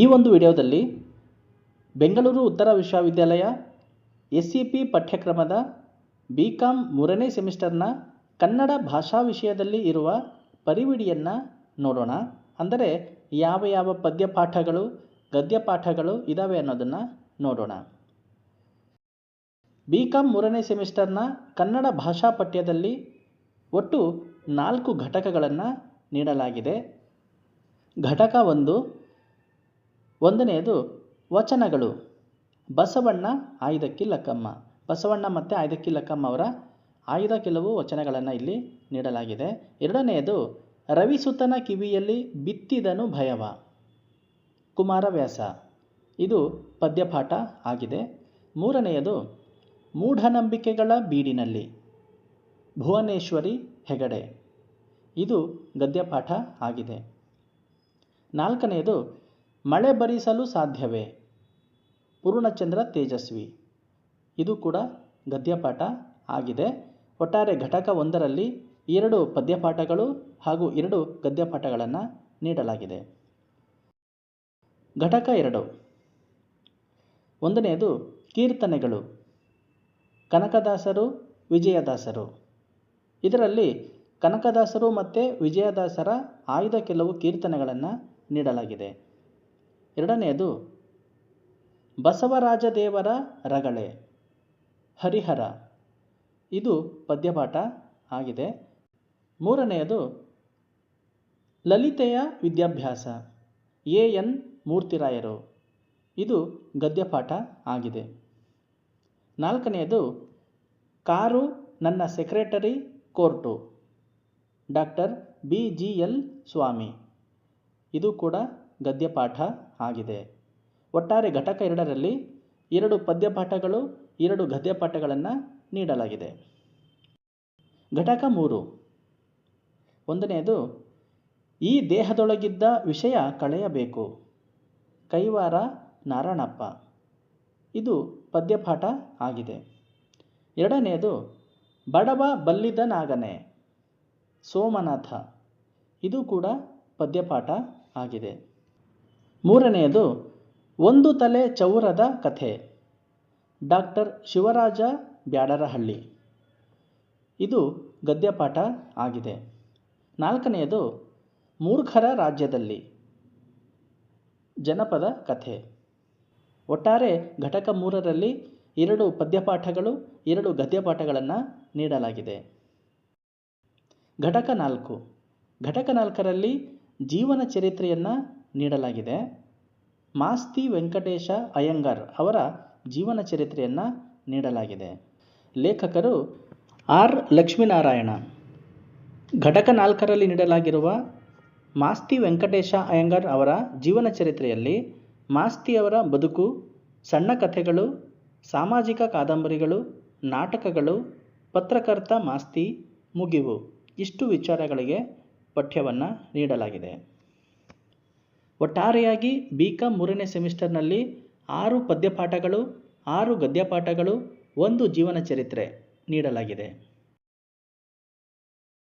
ಈ ಒಂದು ವಿಡಿಯೋದಲ್ಲಿ ಬೆಂಗಳೂರು ಉತ್ತರ ವಿಶ್ವವಿದ್ಯಾಲಯ ಎಸ್ ಸಿ ಪಿ ಪಠ್ಯಕ್ರಮದ ಬಿ ಕಾಮ್ ಮೂರನೇ ಸೆಮಿಸ್ಟರ್ನ ಕನ್ನಡ ಭಾಷಾ ವಿಷಯದಲ್ಲಿ ಇರುವ ಪರಿವಿಡಿಯನ್ನು ನೋಡೋಣ. ಅಂದರೆ ಯಾವ ಯಾವ ಪದ್ಯಪಾಠಗಳು, ಗದ್ಯಪಾಠಗಳು ಇದ್ದಾವೆ ಅನ್ನೋದನ್ನು ನೋಡೋಣ. ಬಿ ಕಾಮ್ ಮೂರನೇ ಸೆಮಿಸ್ಟರ್ನ ಕನ್ನಡ ಭಾಷಾ ಪಠ್ಯದಲ್ಲಿ ಒಟ್ಟು ನಾಲ್ಕು ಘಟಕಗಳನ್ನು ನೀಡಲಾಗಿದೆ. ಘಟಕ ಒಂದು ಒಂದನೆಯದು ವಚನಗಳು. ಬಸವಣ್ಣ ಆಯ್ದಕ್ಕಿ ಲಕ್ಕಮ್ಮ. ಬಸವಣ್ಣ ಮತ್ತು ಆಯ್ದಕ್ಕಿ ಲಕ್ಕಮ್ಮ ಅವರ ಆಯ್ದ ಕೆಲವು ವಚನಗಳನ್ನು ಇಲ್ಲಿ ನೀಡಲಾಗಿದೆ. ಎರಡನೆಯದು ರವಿಸುತನ ಕಿವಿಯಲ್ಲಿ ಬಿತ್ತಿದನು ಭಯವ. ಕುಮಾರವ್ಯಾಸ ಇದು ಪದ್ಯಪಾಠ ಆಗಿದೆ. ಮೂರನೆಯದು ಮೂಢನಂಬಿಕೆಗಳ ಬೀಡಿನಲ್ಲಿ. ಭುವನೇಶ್ವರಿ ಹೆಗಡೆ. ಇದು ಗದ್ಯಪಾಠ ಆಗಿದೆ. ನಾಲ್ಕನೆಯದು ಮಳೆ ಬರಿಸಲು ಸಾಧ್ಯವೇ? ಪೂರ್ಣಚಂದ್ರ ತೇಜಸ್ವಿ. ಇದು ಕೂಡ ಗದ್ಯಪಾಠ ಆಗಿದೆ. ಒಟ್ಟಾರೆ ಘಟಕ ಒಂದರಲ್ಲಿ ಎರಡು ಪದ್ಯಪಾಠಗಳು ಹಾಗೂ ಎರಡು ಗದ್ಯಪಾಠಗಳನ್ನು ನೀಡಲಾಗಿದೆ. ಘಟಕ ಎರಡು. ಒಂದನೆಯದು ಕೀರ್ತನೆಗಳು. ಕನಕದಾಸರು, ವಿಜಯದಾಸರು. ಇದರಲ್ಲಿ ಕನಕದಾಸರು ಮತ್ತು ವಿಜಯದಾಸರ ಆಯ್ದ ಕೆಲವು ಕೀರ್ತನೆಗಳನ್ನು ನೀಡಲಾಗಿದೆ. ಎರಡನೆಯದು, ಬಸವರಾಜದೇವರ ರಗಳೆ, ಹರಿಹರ. ಇದು ಪದ್ಯಪಾಠ ಆಗಿದೆ. ಮೂರನೆಯದು, ಲಲಿತೆಯ ವಿದ್ಯಾಭ್ಯಾಸ, ಎ ಎನ್ ಮೂರ್ತಿರಾಯರು. ಇದು ಗದ್ಯಪಾಠ ಆಗಿದೆ. ನಾಲ್ಕನೆಯದು, ಕಾರು ನನ್ನ secretary court, doctor B G L Swamy. ಇದು ಕೂಡ ಗದ್ಯಪಾಠ ಆಗಿದೆ. ಒಟ್ಟಾರೆ ಘಟಕ ಎರಡರಲ್ಲಿ ಎರಡು ಪದ್ಯಪಾಠಗಳು, ಎರಡು ಗದ್ಯಪಾಠಗಳನ್ನು ನೀಡಲಾಗಿದೆ. ಘಟಕ ಮೂರು. ಒಂದನೆಯದು, ಈ ದೇಹದೊಳಗಿದ್ದ ವಿಷಯ ಕಳೆಯಬೇಕು. ಕೈವಾರ ನಾರಾಯಣಪ್ಪ. ಇದು ಪದ್ಯಪಾಠ ಆಗಿದೆ. ಎರಡನೆಯದು, ಬಡವ ಬಲ್ಲಿದನಾಗನೆ. ಸೋಮನಾಥ. ಇದು ಕೂಡ ಪದ್ಯಪಾಠ ಆಗಿದೆ. ಮೂರನೆಯದು, ಒಂದು ತಲೆ ಚೌರದ ಕಥೆ. ಡಾಕ್ಟರ್ ಶಿವರಾಜ ಬ್ಯಾಡರಹಳ್ಳಿ. ಇದು ಗದ್ಯಪಾಠ ಆಗಿದೆ. ನಾಲ್ಕನೆಯದು, ಮೂರ್ಖರ ರಾಜ್ಯದಲ್ಲಿ. ಜನಪದ ಕಥೆ. ಒಟ್ಟಾರೆ ಘಟಕ ಮೂರರಲ್ಲಿ ಎರಡು ಪದ್ಯಪಾಠಗಳು, ಎರಡು ಗದ್ಯಪಾಠಗಳನ್ನು ನೀಡಲಾಗಿದೆ. ಘಟಕ ನಾಲ್ಕು. ಘಟಕ ನಾಲ್ಕರಲ್ಲಿ ಜೀವನ ಚರಿತ್ರೆಯನ್ನು ನೀಡಲಾಗಿದೆ. ಮಾಸ್ತಿ ವೆಂಕಟೇಶ ಅಯ್ಯಂಗಾರ್ ಅವರ ಜೀವನ ಚರಿತ್ರೆಯನ್ನು ನೀಡಲಾಗಿದೆ. ಲೇಖಕರು ಆರ್. ಲಕ್ಷ್ಮೀನಾರಾಯಣ. ಘಟಕ ನಾಲ್ಕರಲ್ಲಿ ನೀಡಲಾಗಿರುವ ಮಾಸ್ತಿ ವೆಂಕಟೇಶ ಅಯ್ಯಂಗಾರ್ ಅವರ ಜೀವನ ಚರಿತ್ರೆಯಲ್ಲಿ ಮಾಸ್ತಿಯವರ ಬದುಕು, ಸಣ್ಣ ಕಥೆಗಳು, ಸಾಮಾಜಿಕ ಕಾದಂಬರಿಗಳು, ನಾಟಕಗಳು, ಪತ್ರಕರ್ತ ಮಾಸ್ತಿ ಮುಗಿವು ಇಷ್ಟು ವಿಚಾರಗಳಿಗೆ ಪಠ್ಯವನ್ನು ನೀಡಲಾಗಿದೆ. ಒಟ್ಟಾರೆಯಾಗಿ ಬಿ ಕಾಂ ಮೂರನೇ ಸೆಮಿಸ್ಟರ್ನಲ್ಲಿ ಆರು ಪದ್ಯಪಾಠಗಳು ಆರು ಗದ್ಯಪಾಠಗಳು ಒಂದು ಜೀವನ ಚರಿತ್ರೆ ನೀಡಲಾಗಿದೆ.